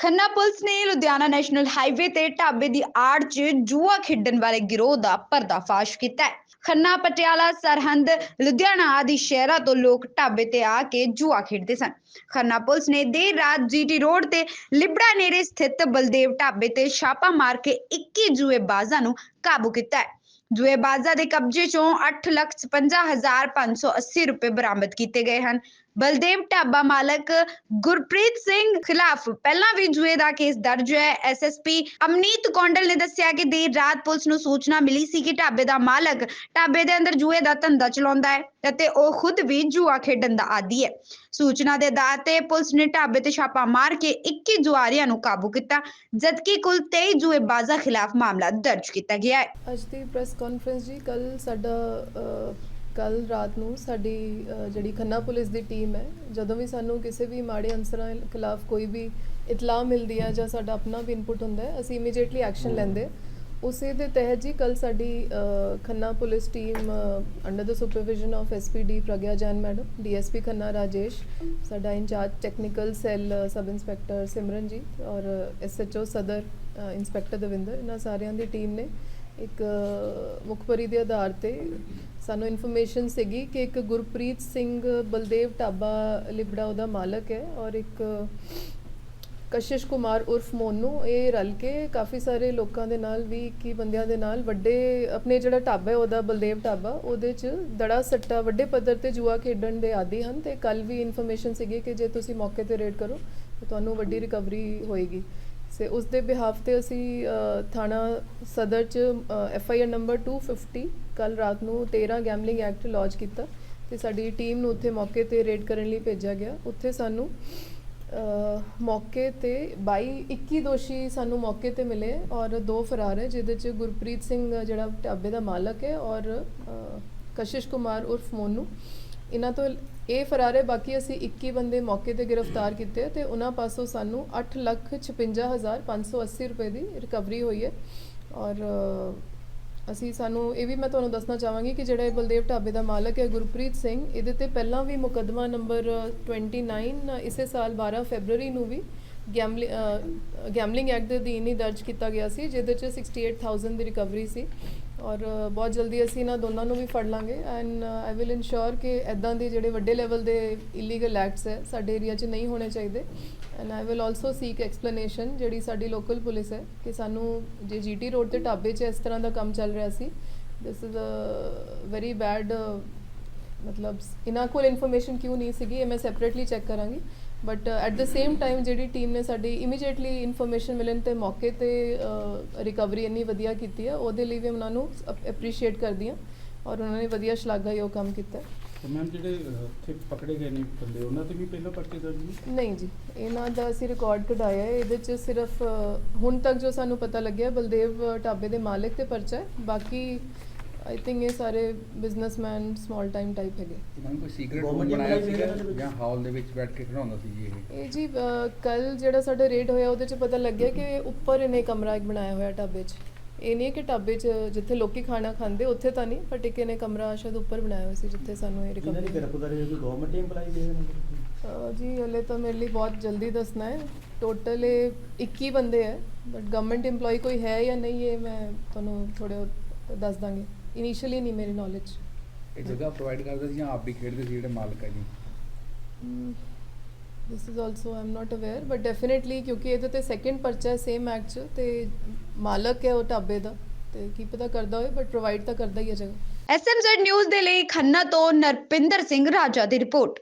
Khanna police ਨੇ Ludhiana national highway ਤੇ ਢਾਬੇ ਦੀ ਆੜ 'ਚ ਜੂਆ ਖੇਡਣ ਵਾਲੇ ਗਿਰੋਹ ਦਾ ਪਰਦਾਫਾਸ਼ ਕੀਤਾ ਹੈ। ਖੰਨਾ ਪਟਿਆਲਾ ਸਰਹੰਦ ਲੁਧਿਆਣਾ ਆਦਿ ਸ਼ਹਿਰਾਂ ਤੋਂ ਲੋਕ ਢਾਬੇ ਤੇ ਆ ਕੇ ਜੂਆ ਖੇਡਦੇ ਸਨ। ਖੰਨਾ ਪੁਲਿਸ ਨੇ ਦੇਰ ਰਾਤ ਜੀਟੀ ਰੋਡ ਤੇ ਲਿਬੜਾ ਨੇੜੇ ਸਥਿਤ ਬਲਦੇਵ ਢਾਬੇ ਤੇ ਛਾਪਾ ਮਾਰ ਕੇ 21 ਜੂਏਬਾਜ਼ਾਂ ਨੂੰ ਕਾਬੂ ਕੀਤਾ ਹੈ। ਜੂਏਬਾਜ਼ਾਂ ਦੇ ਕਬਜ਼ੇ ਚੋਂ 8,56,580 ਰੁਪਏ ਬਰਾਮਦ ਕੀਤੇ ਗਏ ਹਨ। ਬਲਦੇਵ ਢਾਬਾ ਮਾਲਕ ਗੁਰਪ੍ਰੀਤ ਸਿੰਘ ਖਿਲਾਫ ਪਹਿਲਾਂ ਵੀ ਜੂਏ ਦਾ ਕੇਸ ਦਰਜ ਹੈ। ਐਸਐਸਪੀ ਅਮਨੀਤ ਕੌਂਡਲ ਨੇ ਦੱਸਿਆ ਕਿ ਦੇਰ ਰਾਤ ਪੁਲਿਸ ਨੂੰ ਸੂਚਨਾ ਮਿਲੀ ਸੀ ਕਿ ਢਾਬੇ ਦਾ ਮਾਲਕ ਢਾਬੇ ਦੇ ਅੰਦਰ ਜੂਏ ਦਾ ਧੰਦਾ ਚਲਾਉਂਦਾ ਹੈ ਅਤੇ ਉਹ ਖੁਦ ਵੀ ਜੂਆ ਖੇਡਣ ਦਾ ਆਦੀ ਹੈ। ਸੂਚਨਾ ਦੇ ਆਧਾਰ ਤੇ ਪੁਲਿਸ ਨੇ ਢਾਬੇ ਤੇ ਛਾਪਾ ਮਾਰ ਕੇ 21 ਜੁਆਰੀਆਂ ਨੂੰ ਕਾਬੂ ਕੀਤਾ, ਜਦਕਿ ਕੁੱਲ 23 ਜੂਏਬਾਜ਼ਾਂ ਖਿਲਾਫ ਮਾਮਲਾ ਦਰਜ ਕੀਤਾ ਗਿਆ ਹੈ। ਅੱਜ ਦੀ ਪ੍ਰੈਸ ਕਾਨਫਰੰਸ ਜੀ ਕੱਲ ਸਾਡਾ ਕੱਲ ਰਾਤ ਨੂੰ ਸਾਡੀ ਜਿਹੜੀ ਖੰਨਾ ਪੁਲਿਸ ਦੀ ਟੀਮ ਹੈ ਜਦੋਂ ਵੀ ਸਾਨੂੰ ਕਿਸੇ ਵੀ ਮਾੜੇ ਅਨਸਰਾਂ ਖਿਲਾਫ ਕੋਈ ਵੀ ਇਤਲਾਹ ਮਿਲਦੀ ਹੈ ਜਾਂ ਸਾਡਾ ਆਪਣਾ ਵੀ ਇਨਪੁਟ ਹੁੰਦਾ ਹੈ ਅਸੀਂ ਇਮੀਡੀਏਟਲੀ ਐਕਸ਼ਨ ਲੈਂਦੇ। ਉਸੇ ਦੇ ਤਹਿਤ ਜੀ ਕੱਲ ਸਾਡੀ Khanna police team under the supervision of SPD Pragya Jain madam DSP Khanna Rajesh ਸਾਡਾ incharge technical cell sub inspector Simran ji ਔਰ ਐਸਐਚਓ ਸਦਰ ਇੰਸਪੈਕਟਰ ਦਵਿੰਦਰ ਇਹਨਾਂ ਸਾਰਿਆਂ ਦੀ ਟੀਮ ਨੇ ਇੱਕ ਅ, ਮੁਖਬਰੀ ਦੇ ਆਧਾਰ ਤੇ ਸਾਨੂੰ ਇਨਫੋਰਮੇਸ਼ਨ ਸੀਗੀ ਕਿ ਇੱਕ ਗੁਰਪ੍ਰੀਤ ਸਿੰਘ ਬਲਦੇਵ ਢਾਬਾ ਲਿਬੜਾ ਉਹਦਾ ਮਾਲਕ ਹੈ ਔਰ ਇੱਕ ਕਸ਼ਿਸ਼ ਕੁਮਾਰ ਉਰਫ ਮੋਨੂ ਇਹ ਰਲ ਕੇ ਕਾਫੀ ਸਾਰੇ ਲੋਕਾਂ ਦੇ ਨਾਲ ਵੀ ਕੀ ਬੰਦਿਆਂ ਦੇ ਨਾਲ ਵੱਡੇ ਆਪਣੇ ਜਿਹੜਾ ਢਾਬਾ ਹੈ ਉਹਦਾ ਬਲਦੇਵ ਢਾਬਾ ਉਹਦੇ ਚ ਦੜਾ ਸੱਟਾ ਵੱਡੇ ਪੱਧਰ ਤੇ ਜੂਆ ਖੇਡਣ ਦੇ ਆਦੀ ਹਨ ਤੇ ਕੱਲ ਵੀ ਇਨਫੋਰਮੇਸ਼ਨ ਸੀਗੀ ਕਿ ਜੇ ਤੁਸੀਂ ਮੌਕੇ ਤੇ ਰੇਡ ਕਰੋ ਤਾਂ ਤੁਹਾਨੂੰ ਵੱਡੀ ਰਿਕਵਰੀ ਹੋਏਗੀ। ਸੇ ਉਸ ਦੇ ਬਿਹਾਫ ਤੇ ਅਸੀਂ ਥਾਣਾ ਸਦਰ ਚ ਐਫ ਆਈ ਆਰ ਨੰਬਰ 250 ਕੱਲ ਰਾਤ ਨੂੰ 13 ਗੈਮਲਿੰਗ ਐਕਟ ਲੌਂਚ ਕੀਤਾ ਤੇ ਸਾਡੀ ਟੀਮ ਨੂੰ ਉੱਥੇ ਮੌਕੇ ਤੇ ਰੇਡ ਕਰਨ ਲਈ ਭੇਜਿਆ ਗਿਆ। ਉੱਥੇ ਸਾਨੂੰ ਮੌਕੇ ਤੇ 22 21 ਦੋਸ਼ੀ ਸਾਨੂੰ ਮੌਕੇ ਤੇ ਮਿਲੇ ਔਰ ਦੋ ਫਰਾਰ ਹੈ, ਜਿਹਦੇ ਚ ਗੁਰਪ੍ਰੀਤ ਸਿੰਘ ਜਿਹੜਾ ਢਾਬੇ ਦਾ ਮਾਲਕ ਹੈ ਔਰ ਕਸ਼ਿਸ਼ ਕੁਮਾਰ ਉਰਫ ਮੋਨੂ ਇਹਨਾਂ ਤੋਂ ਇਹ ਫਰਾਰ ਹੈ ਬਾਕੀ ਅਸੀਂ 21 ਬੰਦੇ ਮੌਕੇ ਤੇ ਗ੍ਰਿਫਤਾਰ ਕੀਤੇ ਆ ਤੇ ਉਹਨਾਂ ਪਾਸੋਂ ਸਾਨੂੰ 856580 ਰੁਪਏ ਦੀ ਰਿਕਵਰੀ ਹੋਈ ਹੈ। ਔਰ ਅਸੀਂ ਸਾਨੂੰ ਇਹ ਵੀ ਮੈਂ ਤੁਹਾਨੂੰ ਦੱਸਣਾ ਚਾਹਾਂਗੀ ਕਿ ਜਿਹੜਾ ਇਹ ਬਲਦੇਵ ਢਾਬੇ ਦਾ ਮਾਲਕ ਹੈ, ਗੁਰਪ੍ਰੀਤ ਸਿੰਘ, ਇਹਦੇ ਤੇ ਪਹਿਲਾਂ ਵੀ ਮੁਕੱਦਮਾ ਨੰਬਰ 29 ਇਸੇ ਸਾਲ 12 ਫੈਬਰੂਰੀ ਨੂੰ ਵੀ ਗੈਮਲਿੰਗ ਗੈਮਲਿੰਗ ਐਕਟ ਦੇ ਅਧੀਨ ਹੀ ਦਰਜ ਕੀਤਾ ਗਿਆ ਸੀ, ਜਿਹਦੇ ਚ 68000 ਦੀ ਰਿਕਵਰੀ ਸੀ। ਔਰ ਬਹੁਤ ਜਲਦੀ ਅਸੀਂ ਇਹਨਾਂ ਦੋਨਾਂ ਨੂੰ ਵੀ ਫੜ ਲਾਂਗੇ। ਐਂਡ ਆਈ ਵਿਲ ਇਨਸ਼ੋਰ ਕਿ ਐਦਾਂ ਦੇ ਜਿਹੜੇ ਵੱਡੇ ਲੈਵਲ ਦੇ ਇਲੀਗਲ ਐਕਟਸ ਹੈ, ਸਾਡੇ ਏਰੀਆ 'ਚ ਨਹੀਂ ਹੋਣੇ ਚਾਹੀਦੇ। And I will also seek explanation ਜਿਹੜੀ ਸਾਡੀ ਲੋਕਲ ਪੁਲਿਸ ਹੈ ਕਿ ਸਾਨੂੰ ਜੇ ਜੀਟੀ ਰੋਡ ਤੇ ਢਾਬੇ 'ਚ ਇਸ ਤਰ੍ਹਾਂ ਦਾ ਕੰਮ ਚੱਲ ਰਿਹਾ ਸੀ this is a very bad ਮਤਲਬ ਇਹਨਾਂ ਕੋਲ ਇਨਫੋਰਮੇਸ਼ਨ ਕਿਉਂ ਨਹੀਂ ਸੀਗੀ, ਇਹ ਮੈਂ ਸੈਪਰੇਟਲੀ ਚੈੱਕ ਕਰਾਂਗੀ। But at the same time ਜਿਹੜੀ ਟੀਮ ਨੇ ਸਾਡੀ ਇਮੀਡੀਏਟਲੀ ਇਨਫੋਰਮੇਸ਼ਨ ਮਿਲਣ ਤੇ ਮੌਕੇ ਤੇ ਰਿਕਵਰੀ ਇੰਨੀ ਵਧੀਆ ਕੀਤੀ ਹੈ ਉਹਦੇ ਲਈ ਵੀ ਉਹਨਾਂ ਨੂੰ ਐਪਰੀਸ਼ੀਏਟ ਕਰਦੀ ਹਾਂ ਔਰ ਉਹਨਾਂ ਨੇ ਵਧੀਆ ਸ਼ਲਾਘਾਯੋਗ ਕੰਮ ਕੀਤਾ ਹੈ। ਤੇ ਮੈਮ ਜਿਹੜੇ ਉੱਥੇ ਪਕੜੇ ਗਏ ਨੇ ਬੰਦੇ ਉਹਨਾਂ ਤੇ ਵੀ ਪਹਿਲਾਂ ਪਰਚੇ ਦਰਜ ਨੇ ਨਹੀਂ ਜੀ ਇਹਨਾਂ ਦਾ ਅਸੀਂ ਰਿਕਾਰਡ ਕਢਾਇਆ ਹੈ ਇਹਦੇ ਚ ਸਿਰਫ ਹੁਣ ਤੱਕ ਜੋ ਸਾਨੂੰ ਪਤਾ ਲੱਗਿਆ ਬਲਦੇਵ ਢਾਬੇ ਦੇ ਮਾਲਕ ਤੇ ਪਰਚਾ ਹੈ ਬਾਕੀ ਆਈ ਥਿੰਕ ਇਹ ਸਾਰੇ ਬਿਜ਼ਨਸਮੈਨ ਸਮਾਲ ਟਾਈਮ ਟਾਈਪ ਹੈਗੇ। ਮੈਮ ਕੋਈ ਸੀਕ੍ਰੀਟ Government ਰੂਮ ਬਣਾਇਆ ਸੀਗਾ ਇਹਨਾਂ ਦੇ? ਜਾਂ ਹਾਲ ਦੇ ਵਿੱਚ ਬੈਠ ਕੇ ਖੜਾਉਂਦਾ ਸੀ ਜੀ ਇਹ? ਇਹ ਜੀ ਕੱਲ ਜਿਹੜਾ ਸਾਡਾ ਰੇਡ ਹੋਇਆ ਉਹਦੇ ਚ ਪਤਾ ਲੱਗਿਆ ਕਿ ਉੱਪਰ ਇਹਨੇ ਕਮਰਾ ਇੱਕ ਬਣਾਇਆ ਹੋਇਆ ਢਾਬੇ 'ਚ। ਇਹ ਨਹੀਂ ਕਿ ਢਾਬੇ 'ਚ ਜਿੱਥੇ ਲੋਕੀ ਖਾਣਾ ਖਾਂਦੇ ਉੱਥੇ ਤਾਂ ਨਹੀਂ ਪਰ ਇੱਕ ਇਹਨੇ ਕਮਰਾ ਸ਼ਾਇਦ ਉੱਪਰ ਬਣਾਇਆ ਹੋਇਆ ਸੀ ਜਿੱਥੇ ਸਾਨੂੰ ਇਹ ਜਿਨ੍ਹਾਂ ਦੀ ਰਿਕਵਰੀ ਗ੍ਰਿਫਤਾਰੀ ਹੋਈ ਗਵਰਨਮੈਂਟ EMPLOYE ਦੇ ਜੀ ਹਲੇ ਤਾਂ ਮੇਰੇ ਲਈ ਬਹੁਤ ਜਲਦੀ ਦੱਸਣਾ ਹੈ। ਟੋਟਲ ਇਹ 21 ਬੰਦੇ ਹੈ ਬਟ ਗਵਰਨਮੈਂਟ EMPLOYE ਕੋਈ ਹੈ ਜਾਂ ਨਹੀਂ ਇਹ ਮੈਂ ਤੁਹਾਨੂੰ ਥੋੜੇ ਦੱਸ ਦਾਂਗੀ। ਇਨੀਸ਼ੀਅਲੀ ਨਹੀਂ ਮੇਰੀ ਨੌਲੇਜ ਇਹ ਜਗ੍ਹਾ ਪ੍ਰੋਵਾਈਡ ਕਰਦੇ ਸੀ ਜਾਂ ਆਪ ਵੀ ਖੇਡਦੇ ਸੀ ਜਿਹੜੇ ਮਾਲਕ ਹੈ ਜੀ this is also I am not aware but definitely ਕਿਉਂਕਿ ਇਹਦੇ ਤੇ ਸੈਕੰਡ ਪਰਚਾ ਹੈ ਸੇਮ ਐਕਟ 'ਚ ਤੇ ਮਾਲਕ ਹੈ ਉਹ ਢਾਬੇ ਦਾ ਤੇ ਕੀ ਪਤਾ ਕਰਦਾ ਹੋਵੇ ਬਟ ਪ੍ਰੋਵਾਈਡ ਤਾਂ ਕਰਦਾ ਹੀ ਹੈ ਜਗ੍ਹਾ ਐਸਐਮਜ਼ੈਡ ਨਿਊਜ਼ ਦੇ ਲਈ ਖੰਨਾ ਤੋਂ ਨਰਪਿੰਦਰ ਸਿੰਘ ਰਾਜਾ ਦੀ ਰਿਪੋਰਟ